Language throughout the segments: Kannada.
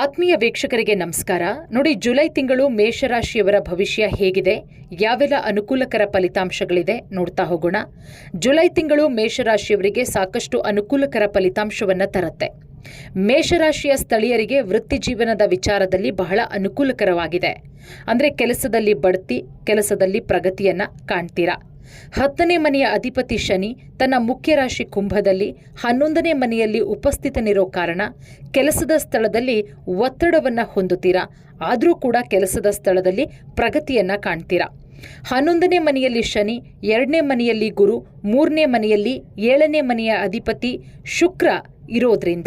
ಆತ್ಮೀಯ ವೀಕ್ಷಕರಿಗೆ ನಮಸ್ಕಾರ. ನೋಡಿ, ಜುಲೈ ತಿಂಗಳು ಮೇಷರಾಶಿಯವರ ಭವಿಷ್ಯ ಹೇಗಿದೆ? ಯಾವೆಲ್ಲ ಅನುಕೂಲಕರ ಫಲಿತಾಂಶಗಳಿದೆ ನೋಡ್ತಾ ಹೋಗೋಣ. ಜುಲೈ ತಿಂಗಳು ಮೇಷರಾಶಿಯವರಿಗೆ ಸಾಕಷ್ಟು ಅನುಕೂಲಕರ ಫಲಿತಾಂಶವನ್ನು ತರುತ್ತೆ. ಮೇಷರಾಶಿಯ ಸ್ಥಳೀಯರಿಗೆ ವೃತ್ತಿ ಜೀವನದ ವಿಚಾರದಲ್ಲಿ ಬಹಳ ಅನುಕೂಲಕರವಾಗಿದೆ. ಅಂದರೆ ಕೆಲಸದಲ್ಲಿ ಬಡ್ತಿ, ಕೆಲಸದಲ್ಲಿ ಪ್ರಗತಿಯನ್ನು ಕಾಣ್ತೀರಾ? ಹತ್ತನೇ ಮನೆಯ ಅಧಿಪತಿ ಶನಿ ತನ್ನ ಮುಖ್ಯ ರಾಶಿ ಕುಂಭದಲ್ಲಿ ಹನ್ನೊಂದನೇ ಮನೆಯಲ್ಲಿ ಉಪಸ್ಥಿತನಿರೋ ಕಾರಣ ಕೆಲಸದ ಸ್ಥಳದಲ್ಲಿ ಒತ್ತಡವನ್ನು ಹೊಂದುತ್ತೀರಾ? ಆದರೂ ಕೂಡ ಕೆಲಸದ ಸ್ಥಳದಲ್ಲಿ ಪ್ರಗತಿಯನ್ನ ಕಾಣ್ತೀರಾ? ಹನ್ನೊಂದನೇ ಮನೆಯಲ್ಲಿ ಶನಿ, ಎರಡನೇ ಮನೆಯಲ್ಲಿ ಗುರು, ಮೂರನೇ ಮನೆಯಲ್ಲಿ ಏಳನೇ ಮನೆಯ ಅಧಿಪತಿ ಶುಕ್ರ ಇರೋದ್ರಿಂದ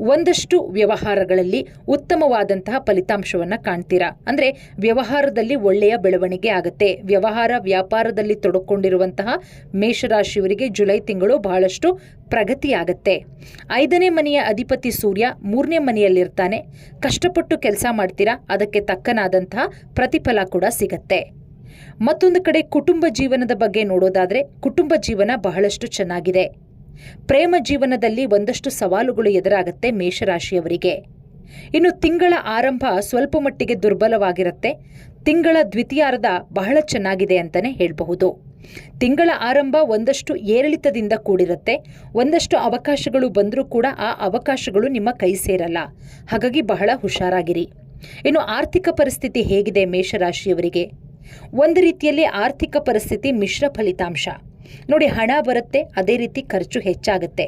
ಒಂದಷ್ಟು ವ್ಯವಹಾರಗಳಲ್ಲಿ ಉತ್ತಮವಾದಂತಹ ಫಲಿತಾಂಶವನ್ನು ಕಾಣ್ತೀರಾ? ಅಂದರೆ ವ್ಯವಹಾರದಲ್ಲಿ ಒಳ್ಳೆಯ ಬೆಳವಣಿಗೆ ಆಗುತ್ತೆ. ವ್ಯವಹಾರ ವ್ಯಾಪಾರದಲ್ಲಿ ತೊಡಕೊಂಡಿರುವಂತಹ ಮೇಷರಾಶಿಯವರಿಗೆ ಜುಲೈ ತಿಂಗಳು ಬಹಳಷ್ಟು ಪ್ರಗತಿಯಾಗತ್ತೆ ಐದನೇ ಮನೆಯ ಅಧಿಪತಿ ಸೂರ್ಯ ಮೂರನೇ ಮನೆಯಲ್ಲಿರ್ತಾನೆ. ಕಷ್ಟಪಟ್ಟು ಕೆಲಸ ಮಾಡ್ತೀರಾ? ಅದಕ್ಕೆ ತಕ್ಕನಾದಂತಹ ಪ್ರತಿಫಲ ಕೂಡ ಸಿಗತ್ತೆ. ಮತ್ತೊಂದು ಕಡೆ ಕುಟುಂಬ ಜೀವನದ ಬಗ್ಗೆ ನೋಡೋದಾದರೆ ಕುಟುಂಬ ಜೀವನ ಬಹಳಷ್ಟು ಚೆನ್ನಾಗಿದೆ. ಪ್ರೇಮ ಜೀವನದಲ್ಲಿ ಒಂದಷ್ಟು ಸವಾಲುಗಳು ಎದುರಾಗುತ್ತೆ ಮೇಷರಾಶಿಯವರಿಗೆ. ಇನ್ನು ತಿಂಗಳ ಆರಂಭ ಸ್ವಲ್ಪ ಮಟ್ಟಿಗೆ ದುರ್ಬಲವಾಗಿರುತ್ತೆ. ತಿಂಗಳ ದ್ವಿತೀಯಾರ್ಧ ಬಹಳ ಚೆನ್ನಾಗಿದೆ ಅಂತಲೇ ಹೇಳಬಹುದು. ತಿಂಗಳ ಆರಂಭ ಒಂದಷ್ಟು ಏರಿಳಿತದಿಂದ ಕೂಡಿರುತ್ತೆ. ಒಂದಷ್ಟು ಅವಕಾಶಗಳು ಬಂದರೂ ಕೂಡ ಆ ಅವಕಾಶಗಳು ನಿಮ್ಮ ಕೈ ಸೇರಲ್ಲ. ಹಾಗಾಗಿ ಬಹಳ ಹುಷಾರಾಗಿರಿ. ಇನ್ನು ಆರ್ಥಿಕ ಪರಿಸ್ಥಿತಿ ಹೇಗಿದೆ ಮೇಷರಾಶಿಯವರಿಗೆ? ಒಂದು ರೀತಿಯಲ್ಲಿ ಆರ್ಥಿಕ ಪರಿಸ್ಥಿತಿ ಮಿಶ್ರ ಫಲಿತಾಂಶ. ನೋಡಿ ಹಣ ಬರುತ್ತೆ, ಅದೇ ರೀತಿ ಖರ್ಚು ಹೆಚ್ಚಾಗುತ್ತೆ.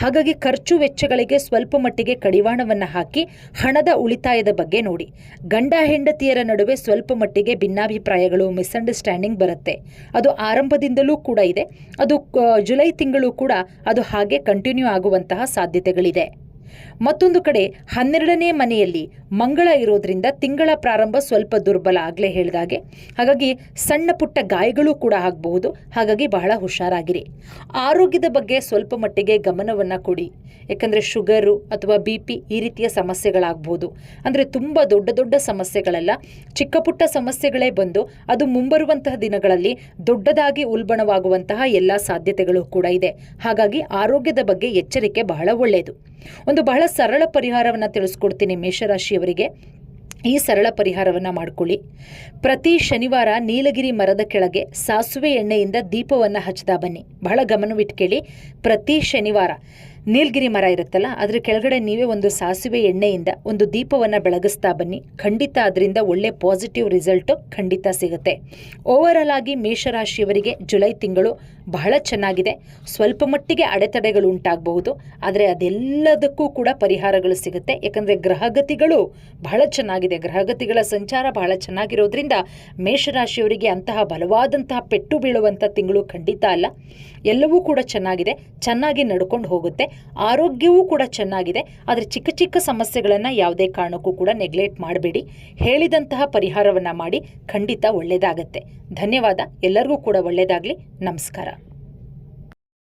ಹಾಗಾಗಿ ಖರ್ಚು ವೆಚ್ಚಗಳಿಗೆ ಸ್ವಲ್ಪ ಮಟ್ಟಿಗೆ ಕಡಿವಾಣವನ್ನು ಹಾಕಿ ಹಣದ ಉಳಿತಾಯದ ಬಗ್ಗೆ ನೋಡಿ. ಗಂಡ ಹೆಂಡತಿಯರ ನಡುವೆ ಸ್ವಲ್ಪ ಮಟ್ಟಿಗೆ ಭಿನ್ನಾಭಿಪ್ರಾಯಗಳು ಮಿಸ್ಅಂಡರ್ಸ್ಟ್ಯಾಂಡಿಂಗ್ ಬರುತ್ತೆ. ಅದು ಆರಂಭದಿಂದಲೂ ಕೂಡ ಇದೆ. ಅದು ಜುಲೈ ತಿಂಗಳು ಕೂಡ ಅದು ಹಾಗೆ ಕಂಟಿನ್ಯೂ ಆಗುವಂತಹ ಸಾಧ್ಯತೆಗಳಿದೆ. ಮತ್ತೊಂದು ಕಡೆ, ಹನ್ನೆರಡನೇ ಮನೆಯಲ್ಲಿ ಮಂಗಳ ಇರೋದ್ರಿಂದ ತಿಂಗಳ ಪ್ರಾರಂಭ ಸ್ವಲ್ಪ ದುರ್ಬಲ ಆಗಲೇ ಹೇಳಿದಾಗೆ ಹಾಗಾಗಿ ಸಣ್ಣ ಪುಟ್ಟ ಗಾಯಗಳು ಕೂಡ ಆಗಬಹುದು, ಹಾಗಾಗಿ ಬಹಳ ಹುಷಾರಾಗಿರಿ. ಆರೋಗ್ಯದ ಬಗ್ಗೆ ಸ್ವಲ್ಪ ಮಟ್ಟಿಗೆ ಗಮನವನ್ನು ಕೊಡಿ. ಯಾಕಂದರೆ ಶುಗರು ಅಥವಾ ಬಿ ಪಿ ಈ ರೀತಿಯ ಸಮಸ್ಯೆಗಳಾಗ್ಬೋದು ಅಂದರೆ ತುಂಬ ದೊಡ್ಡ ದೊಡ್ಡ ಸಮಸ್ಯೆಗಳೆಲ್ಲ, ಚಿಕ್ಕ ಪುಟ್ಟ ಸಮಸ್ಯೆಗಳೇ ಬಂದು ಅದು ಮುಂಬರುವಂತಹ ದಿನಗಳಲ್ಲಿ ದೊಡ್ಡದಾಗಿ ಉಲ್ಬಣವಾಗುವಂತಹ ಎಲ್ಲ ಸಾಧ್ಯತೆಗಳು ಕೂಡ ಇದೆ. ಹಾಗಾಗಿ ಆರೋಗ್ಯದ ಬಗ್ಗೆ ಎಚ್ಚರಿಕೆ ಬಹಳ ಒಳ್ಳೆಯದು. ಬಹಳ ಸರಳ ಪರಿಹಾರವನ್ನು ತಿಳಿಸ್ಕೊಡ್ತೀನಿ ಮೇಷರಾಶಿಯವರಿಗೆ. ಈ ಸರಳ ಪರಿಹಾರವನ್ನು ಮಾಡಿಕೊಳ್ಳಿ. ಪ್ರತಿ ಶನಿವಾರ ನೀಲಗಿರಿ ಮರದ ಕೆಳಗೆ ಸಾಸುವೆ ಎಣ್ಣೆಯಿಂದ ದೀಪವನ್ನು ಹಚ್ತಾ ಬನ್ನಿ. ಬಹಳ ಗಮನವಿಟ್ಕೇಳಿ. ಪ್ರತಿ ಶನಿವಾರ ನೀಲಗಿರಿ ಮರ ಇರುತ್ತಲ್ಲ, ಅದರ ಕೆಳಗಡೆ ನೀವೇ ಒಂದು ಸಾಸಿವೆ ಎಣ್ಣೆಯಿಂದ ಒಂದು ದೀಪವನ್ನು ಬೆಳಗಿಸ್ತಾ ಬನ್ನಿ. ಖಂಡಿತ ಅದರಿಂದ ಒಳ್ಳೆ ಪಾಸಿಟಿವ್ ರಿಸಲ್ಟು ಖಂಡಿತ ಸಿಗುತ್ತೆ. ಓವರಾಲ್ ಆಗಿ ಮೇಷರಾಶಿಯವರಿಗೆ ಜುಲೈ ತಿಂಗಳು ಬಹಳ ಚೆನ್ನಾಗಿದೆ. ಸ್ವಲ್ಪ ಮಟ್ಟಿಗೆ ಅಡೆತಡೆಗಳು ಉಂಟಾಗಬಹುದು, ಆದರೆ ಅದೆಲ್ಲದಕ್ಕೂ ಕೂಡ ಪರಿಹಾರಗಳು ಸಿಗುತ್ತೆ. ಯಾಕಂದರೆ ಗ್ರಹಗತಿಗಳು ಬಹಳ ಚೆನ್ನಾಗಿದೆ. ಗ್ರಹಗತಿಗಳ ಸಂಚಾರ ಬಹಳ ಚೆನ್ನಾಗಿರೋದ್ರಿಂದ ಮೇಷರಾಶಿಯವರಿಗೆ ಅಂತಹ ಬಲವಾದಂತಹ ಪೆಟ್ಟು ಬೀಳುವಂಥ ತಿಂಗಳು ಖಂಡಿತ ಅಲ್ಲ. ಎಲ್ಲವೂ ಕೂಡ ಚೆನ್ನಾಗಿದೆ. ಚೆನ್ನಾಗಿ ನಡ್ಕೊಂಡು ಹೋಗುತ್ತೆ. ಆರೋಗ್ಯವೂ ಕೂಡ ಚೆನ್ನಾಗಿದೆ. ಆದರೆ ಚಿಕ್ಕ ಚಿಕ್ಕ ಸಮಸ್ಯೆಗಳನ್ನು ಯಾವುದೇ ಕಾರಣಕ್ಕೂ ಕೂಡ ನೆಗ್ಲೆಕ್ಟ್ ಮಾಡಬೇಡಿ. ಹೇಳಿದಂತಹ ಪರಿಹಾರವನ್ನು ಮಾಡಿ ಖಂಡಿತ ಒಳ್ಳೆಯದಾಗತ್ತೆ ಧನ್ಯವಾದ. ಎಲ್ಲರಿಗೂ ಕೂಡ ಒಳ್ಳೆಯದಾಗಲಿ ನಮಸ್ಕಾರ.